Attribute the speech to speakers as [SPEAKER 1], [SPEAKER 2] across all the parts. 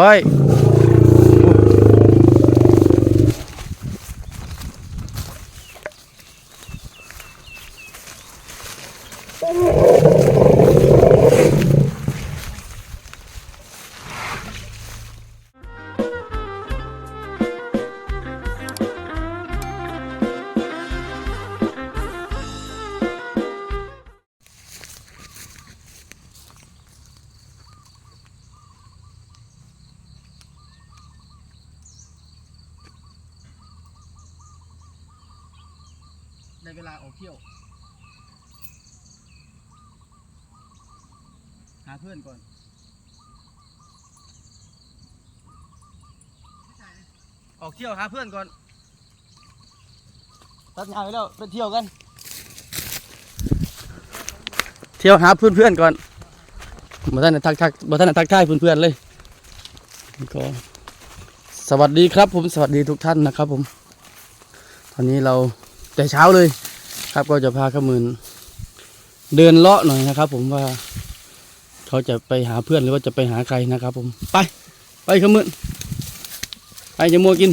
[SPEAKER 1] เฮ้ เวลาออกเที่ยว หาเพื่อนก่อนออกเที่ยวหาเพื่อนก่อนตัดงานไปแล้วไปเที่ยวกัน เที่ยวหาเพื่อนเพื่อนๆก่อนมาท่านได้ทักทักมาท่านได้ทักทายเพื่อนเพื่อนๆเลยก็สวัสดีครับผมสวัสดีทุกท่านนะครับผม ตอนนี้เราแต่เช้าเลย ครับก็จะพาขมืนเดินเลาะหน่อยนะครับ ผมว่า เขาจะไปหาเพื่อนหรือว่าจะไปหาใครนะครับ ผมไป ไปขมืนไปจะมัวกิน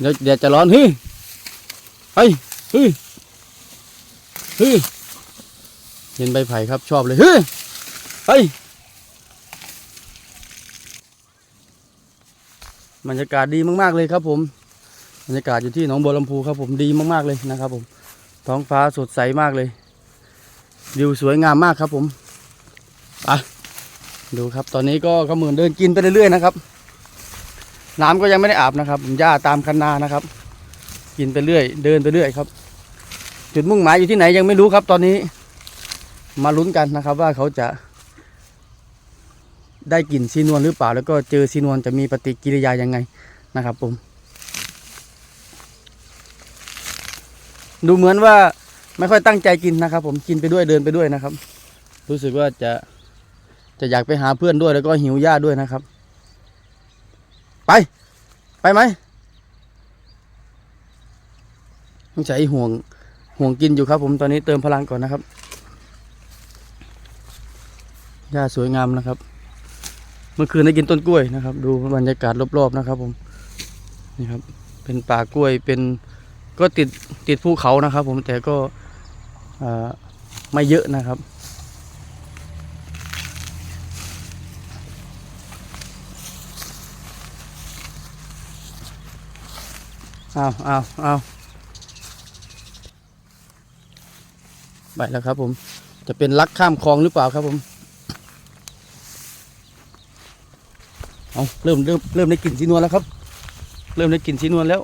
[SPEAKER 1] เดี๋ยวเดี๋ยวจะร้อนฮึไปฮึฮึเห็นใบไผ่ครับชอบเลยฮึไปบรรยากาศดีมากๆเลยครับ ผมบรรยากาศอยู่ที่หนองบัวลำพูครับ ผมดีมากๆเลยนะครับ ผม ท้องฟ้าสดใสมากเลยวิวสวยงามมากครับผมไปดูครับ ตอนนี้ก็ขมือนเดินกินไปเรื่อยๆนะครับ น้ำก็ยังไม่ได้อาบนะครับหญ้าตามคันนานะครับ กินไปเรื่อย เดินไปเรื่อยครับ จุดมุ่งหมายอยู่ที่ไหนยังไม่รู้ครับ ตอนนี้ มาลุ้นกันนะครับ ว่าเขาจะ ได้กลิ่นซีนวลหรือเปล่า แล้วก็เจอซีนวลจะมีปฏิกิริยายังไงนะครับผม ดูเหมือนว่าไม่ค่อยตั้งใจกินนะครับ ผมกินไปด้วยเดินไปด้วยนะครับ รู้สึกว่าจะจะอยากไปหาเพื่อนด้วยแล้วก็หิวหญ้าด้วยนะครับ ไป ไปไหมต้องใช้ห่วงห่วงกินอยู่ครับ ผมตอนนี้เติมพลังก่อนนะครับหญ้าสวยงามนะครับ เมื่อคืนได้กินต้นกล้วยนะครับ ดูบรรยากาศรอบๆนะครับ ผมนี่ครับ เป็นป่ากล้วยเป็น ก็ติดติดภูเขานะครับ ผมแต่ก็ไม่เยอะนะครับ เอาเอาเอาไปแล้วครับ ผม จะเป็นลักข้ามคลองหรือเปล่าครับผมเอาเริ่มเริ่มเริ่มได้กลิ่นสีนวลแล้วครับ เริ่มได้กลิ่นสีนวลแล้ว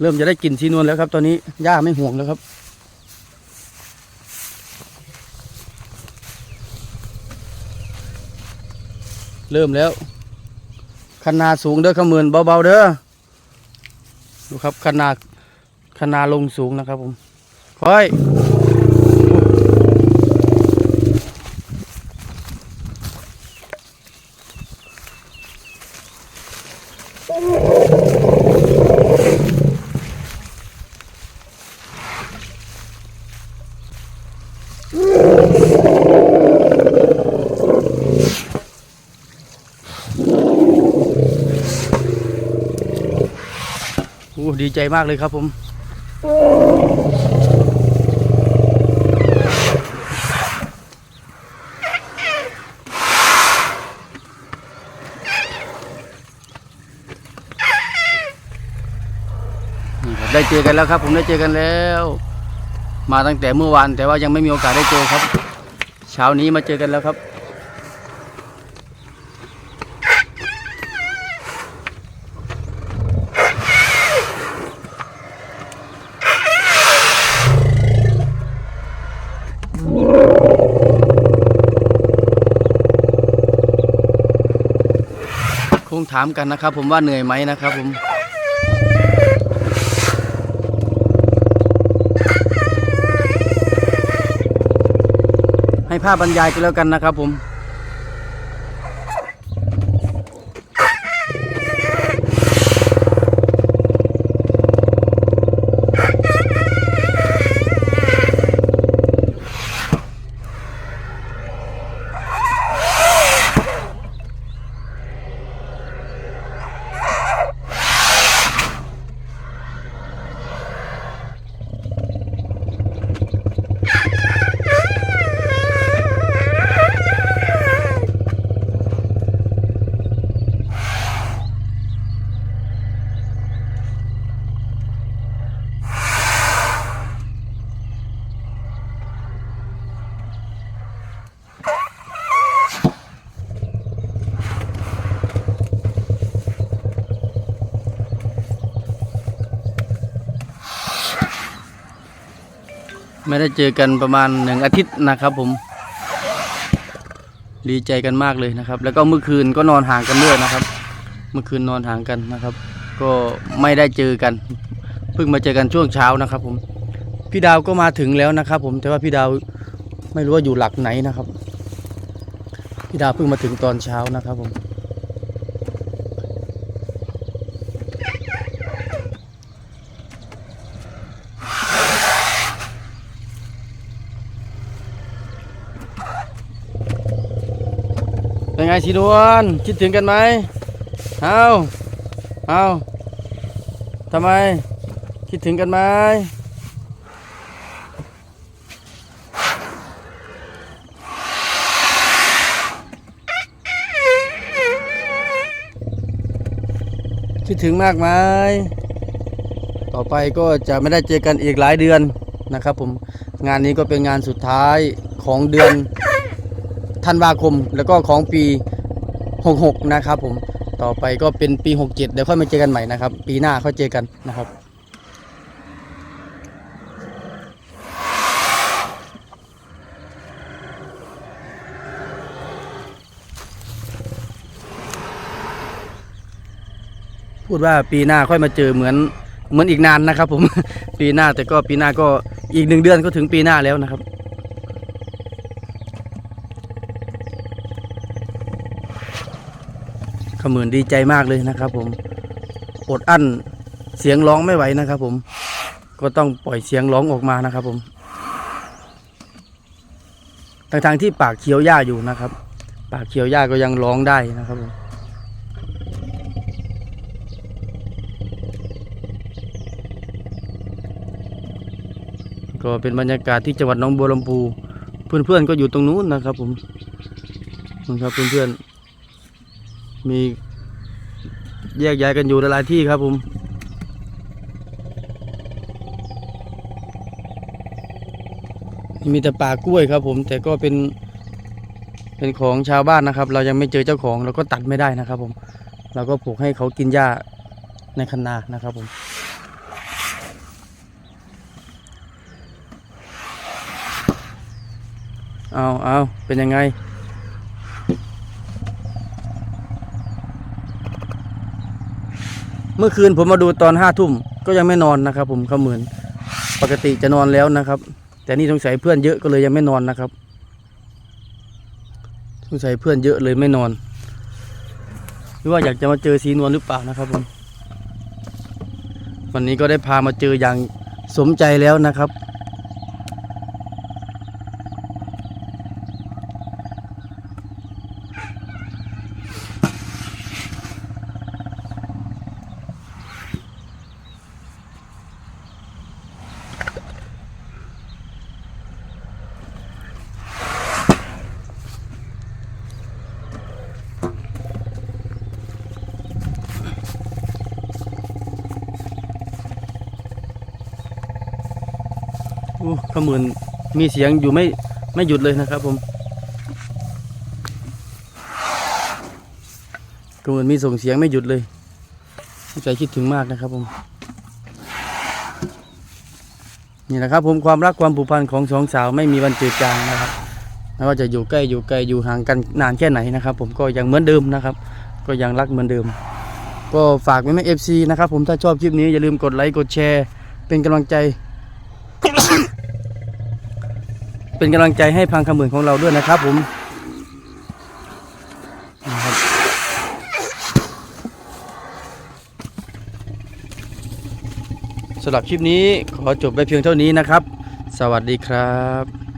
[SPEAKER 1] เริ่มจะได้กลิ่นชีนวลแล้วครับ ตอนนี้หญ้าไม่ห่วงแล้วครับ เริ่มแล้วคันนาสูงเด้อขมือนเบาๆเด้อดูครับคันนาคันนาลงสูงนะครับผมค่อย ดีใจมากเลยครับผม ได้เจอกันแล้วครับ ผมได้เจอกันแล้ว มาตั้งแต่เมื่อวานแต่ว่ายังไม่มีโอกาสได้เจอครับ เช้านี้มาเจอกันแล้วครับ คงถามกันนะครับ ผมว่าเหนื่อยไหมนะครับผมให้ภาพบรรยายกันแล้วกันนะครับผม ไม่ได้เจอกันประมาณหนึ่งอาทิตย์นะครับผม ดีใจกันมากเลยนะครับ แล้วก็เมื่อคืนก็นอนห่างกันด้วยนะครับ เมื่อคืนนอนห่างกันนะครับ ก็ไม่ได้เจอกัน เพิ่งมาเจอกันช่วงเช้านะครับผมพี่ดาวก็มาถึงแล้วนะครับ ผมแต่ว่าพี่ดาวไม่รู้ว่าอยู่หลักไหนนะครับ พี่ดาวเพิ่งมาถึงตอนเช้านะครับผม เป็นไงสีนวลคิดถึงกันไหมเอาเอาทำไม คิดถึงกันไหมคิดถึงมากไหมต่อไปก็จะไม่ได้เจอกันอีกหลายเดือนนะครับผมงานนี้ก็เป็นงานสุดท้ายของเดือน ธันวาคม แล้วก็ของปี 66 นะครับผมต่อไปก็เป็นปี 67 เดี๋ยวค่อยมาเจอกันใหม่นะครับ ปีหน้าค่อยเจอกันนะครับพูดว่าปีหน้าค่อยมาเจอเหมือนเหมือนอีกนานนะครับผมปีหน้าแต่ก็ปีหน้าก็อีกหนึ่งเดือนก็ถึงปีหน้าแล้วนะครับ ขมือนดีใจมากเลยนะครับผมอดอั้นเสียงร้องไม่ไหวนะครับผมก็ต้องปล่อยเสียงร้องออกมานะครับผมทางทางที่ปากเคี้ยวหญ้าอยู่นะครับ ปากเคี้ยวหญ้าก็ยังร้องได้นะครับผมก็เป็นบรรยากาศที่จังหวัดหน้องบัวลำพู เพื่อนๆก็อยู่ตรงนู้นนะครับผมนะครับเพื่อนๆ มีแยกย้ายกันอยู่หลายที่ครับผมมีแต่ป่ากล้วยครับผมแต่ก็เป็น เป็นของชาวบ้านนะครับ เรายังไม่เจอเจ้าของเราก็ตัดไม่ได้นะครับผม เราก็ปลูกให้เขากินหญ้าในคันนานะครับผมเอาเอาเป็นยังไง เมื่อคืนผมมาดูตอนห้าทุ่มก็ยังไม่นอนนะครับ ผมเขาเหมือนปกติจะนอนแล้วนะครับ แต่นี่สงสัยเพื่อนเยอะก็เลยยังไม่นอนนะครับสงสัยเพื่อนเยอะเลยไม่นอน หรือว่าอยากจะมาเจอสีนวลหรือเปล่านะครับผมวันนี้ก็ได้พามาเจออย่างสมใจแล้วนะครับ อู้ขมือนมีเสียงอยู่ไม่ไม่หยุดเลยนะครับผมขมือนมีส่งเสียงไม่หยุดเลย ใจคิดถึงมากนะครับผมนี่แหละครับผมความรักความผูกพันของสองสาวไม่มีวันจืดจางนะครับไม่ว่าจะอยู่ใกล้อยู่ไกลอยู่ห่างกันนานแค่ไหนนะครับ ผมก็ยังเหมือนเดิมนะครับ ก็ยังรักเหมือนเดิม ก็ฝากไว้ในเอฟซีนะครับผมถ้าชอบคลิปนี้อย่าลืมกดไลค์กดแชร์ เป็นกำลังใจ เป็นกำลังใจให้พังคำมือนของเราด้วยนะครับ ผมนะครับสำหรับคลิปนี้ขอจบไปเพียงเท่านี้นะครับ สวัสดีครับ